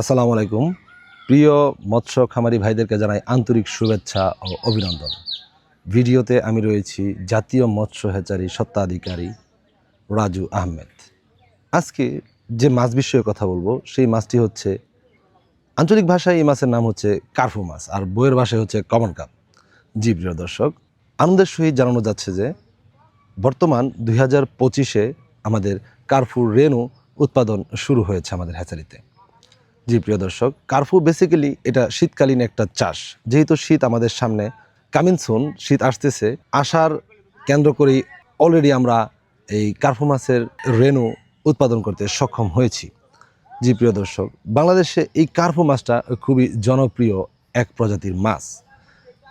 আসসালামু আলাইকুম। প্রিয় মৎস্য খামারি ভাইদেরকে জানাই আন্তরিক শুভেচ্ছা ও অভিনন্দন। ভিডিওতে আমি রয়েছি জাতীয় মৎস্য হেচারি সত্ত্বাধিকারী রাজু আহমেদ। আজকে যে মাছ বিষয়ে কথা বলব, সেই মাছটি হচ্ছে, আঞ্চলিক ভাষায় এই মাছের নাম হচ্ছে কার্ফু মাছ, আর বইয়ের ভাষায় হচ্ছে কমন কাপ। জি, প্রিয় দর্শক, আনন্দের সহিত জানানো যাচ্ছে যে, বর্তমান দুই হাজার পঁচিশে আমাদের কার্ফুর রেনু উৎপাদন শুরু হয়েছে আমাদের হ্যাচারিতে। জি, প্রিয় দর্শক, কার্ফু বেসিক্যালি এটা শীতকালীন একটা চাষ। যেহেতু শীত আমাদের সামনে কামিন সুন শীত আসতেছে, আসার কেন্দ্র করেই অলরেডি আমরা এই কার্ফু মাছের রেনু উৎপাদন করতে সক্ষম হয়েছি। জি, প্রিয় দর্শক, বাংলাদেশে এই কার্ফু মাছটা খুবই জনপ্রিয় এক প্রজাতির মাছ।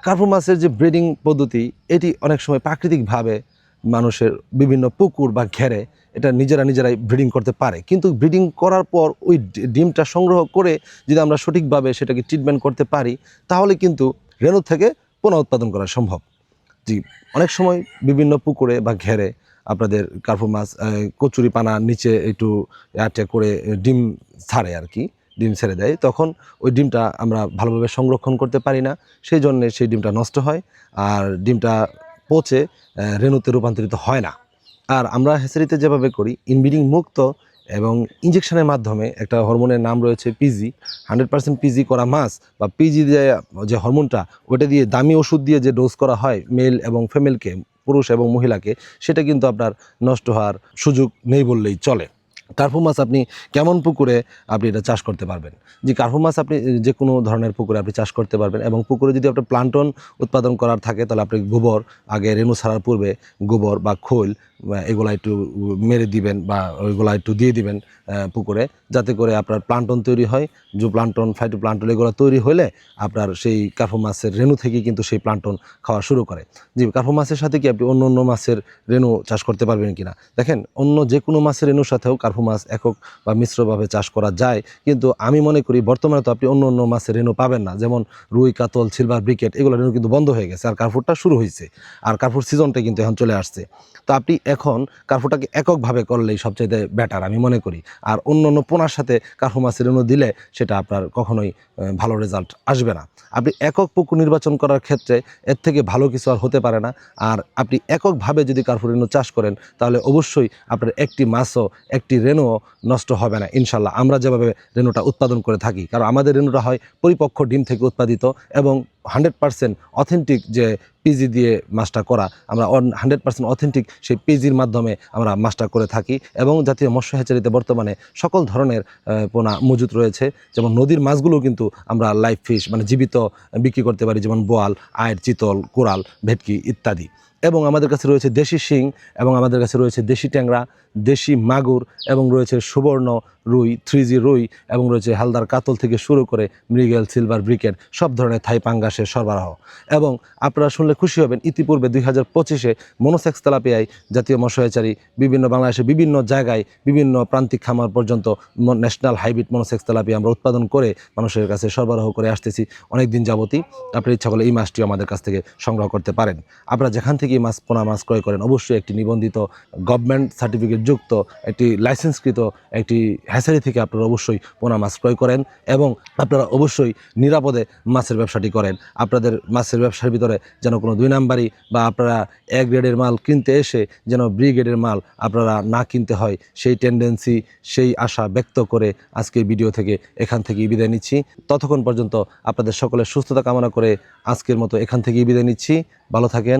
কার্ফু মাছের যে ব্রিডিং পদ্ধতি, এটি অনেক সময় প্রাকৃতিকভাবে মানুষের বিভিন্ন পুকুর বা ঘেরে এটা নিজেরা নিজেরাই ব্রিডিং করতে পারে। কিন্তু ব্রিডিং করার পর ওই ডিমটা সংগ্রহ করে যদি আমরা সঠিকভাবে সেটাকে ট্রিটমেন্ট করতে পারি, তাহলে কিন্তু রেণু থেকে পুনঃ উৎপাদন করা সম্ভব। জি, অনেক সময় বিভিন্ন পুকুরে বা ঘেরে আপনাদের কার্ফু মাছ কচুরি পানা নিচে একটু আটে করে ডিম ছাড়ে আর কি, ডিম ছেড়ে দেয়, তখন ওই ডিমটা আমরা ভালোভাবে সংরক্ষণ করতে পারি না। সেই জন্যে সেই ডিমটা নষ্ট হয়। আর ডিমটা পচে রেণুতে রূপান্তরিত হয় না। আর আমরা হেসারিতে যেভাবে করি, ইনব্রিডিং মুক্ত এবং ইঞ্জেকশনের মাধ্যমে একটা হরমোনের নাম রয়েছে পিজি হান্ড্রেড পার্সেন্ট পিজি করা মাছ বা পিজি দিয়ে যে হরমোনটা, ওটা দিয়ে দামি ওষুধ দিয়ে যে ডোজ করা হয় মেল এবং ফিমেলকে পুরুষ এবং মহিলাকে, সেটা কিন্তু আপনার নষ্ট হওয়ার সুযোগ নেই বললেই চলে। কার্ফু মাছ আপনি কেমন পুকুরে আপনি এটা চাষ করতে পারবেন? যে কার্ফু মাছ আপনি যে কোনো ধরনের পুকুরে আপনি চাষ করতে পারবেন এবং পুকুরে যদি আপনার প্লান্টন উৎপাদন করার থাকে, তাহলে আপনি গোবর, আগে রেণু ছাড়ার পূর্বে গোবর বা খোল এগুলা একটু মেরে দিবেন বা ওইগুলা একটু দিয়ে দিবেন পুকুরে, যাতে করে আপনার প্লান্টন তৈরি হয়। যে প্লান্টন ফাইটো প্লান্টন এগুলো তৈরি হলে আপনার সেই কার্ফু মাছের রেণু থেকে কিন্তু সেই প্লান্টন খাওয়া শুরু করে। জি কার্ফু মাছের সাথে কি আপনি অন্য অন্য মাছের রেণু চাষ করতে পারবেন কিনা? দেখেন, অন্য যে কোনো মাছের রেণুর সাথেও কার্ফু মাছ একক বা মিশ্রভাবে চাষ করা যায়, কিন্তু আমি মনে করি বর্তমানে তো আপনি অন্য অন্য মাছের রেণু পাবেন না। যেমন রুই, কাতল, সিলভার ব্রিকেট, এগুলো রেণু কিন্তু বন্ধ হয়ে গেছে, আর কার্ফুরটা শুরু হয়েছে আর কার্ফুর সিজনটা কিন্তু এখন চলে আসছে। তো আপনি এখন কার্ফুটাকে এককভাবে করলেই সবচাইতে বেটার আমি মনে করি। আর অন্য অন্য পোনার সাথে কার্ফু মাছের রেণু দিলে সেটা আপনার কখনোই ভালো রেজাল্ট আসবে না। আপনি একক পুকুর নির্বাচন করার ক্ষেত্রে এর থেকে ভালো কিছু আর হতে পারে না। আর আপনি এককভাবে যদি কার্ফু রেণু চাষ করেন, তাহলে অবশ্যই আপনার একটি মাছও, একটি রেণুও নষ্ট হবে না, ইনশাল্লাহ। আমরা যেভাবে রেণুটা উৎপাদন করে থাকি, কারণ আমাদের রেণুটা হয় পরিপক্ক ডিম থেকে উৎপাদিত এবং হান্ড্রেড পার্সেন্ট অথেন্টিক যে পিজি দিয়ে মাছটা করা, আমরা অন হান্ড্রেড পার্সেন্ট অথেন্টিক সেই পিজির মাধ্যমে আমরা মাছটা করে থাকি এবং জাতীয় মৎস্য হ্যাচারিতে বর্তমানে সকল ধরনের পোনা মজুত রয়েছে। যেমন নদীর মাছগুলো কিন্তু আমরা লাইভ ফিশ মানে জীবিত, বিক্রি করতে পারি, যেমন বোয়াল আয়ের চিতল, কোরাল, ভেটকি ইত্যাদি। এবং আমাদের কাছে রয়েছে দেশি শিং এবং আমাদের কাছে রয়েছে দেশি ট্যাংরা, দেশি মাগুর এবং রয়েছে সুবর্ণ রুই থ্রি জি রুই এবং রয়েছে হালদার কাতল থেকে শুরু করে মৃগেল, সিলভার ব্রিকেট, সব ধরনের থাই পাঙ্গাসের সরবরাহ। এবং আপনারা শুনলে খুশি হবেন, ইতিপূর্বে দুই হাজার পঁচিশে মনোসেক্স তেলাপিয়ায় জাতীয় মশাচারী বিভিন্ন বাংলাদেশে বিভিন্ন জায়গায় বিভিন্ন প্রান্তিক খামার পর্যন্ত ন্যাশনাল হাইব্রিড মনোসেক্স তেলাপিয়া আমরা উৎপাদন করে মানুষের কাছে সরবরাহ করে আসতেছি অনেক দিন যাবতই। আপনার ইচ্ছা করলে এই মাছটিও আমাদের কাছ থেকে সংগ্রহ করতে পারেন। আপনারা যেখান থেকে এই মাছ পোনা মাছ ক্রয় করেন। অবশ্যই একটি নিবন্ধিত গভর্নমেন্ট সার্টিফিকেট যুক্ত, একটি লাইসেন্সকৃত একটি হ্যাচারি থেকে আপনারা অবশ্যই পোনা মাছ ক্রয় করেন এবং আপনারা অবশ্যই নিরাপদে মাছের ব্যবসাটি করেন। আপনাদের মাছের ব্যবসার ভিতরে যেন কোনো দুই নাম্বারই বা আপনারা এক গ্রেডের মাল কিনতে এসে যেন ব্রি গ্রেডের মাল আপনারা না কিনতে হয়, সেই টেন্ডেন্সি সেই আশা ব্যক্ত করে আজকের ভিডিও থেকে এখান থেকেই বিদায় নিচ্ছি। ততক্ষণ পর্যন্ত আপনাদের সকলের সুস্থতা কামনা করে আজকের মতো এখান থেকেই বিদায় নিচ্ছি। ভালো থাকেন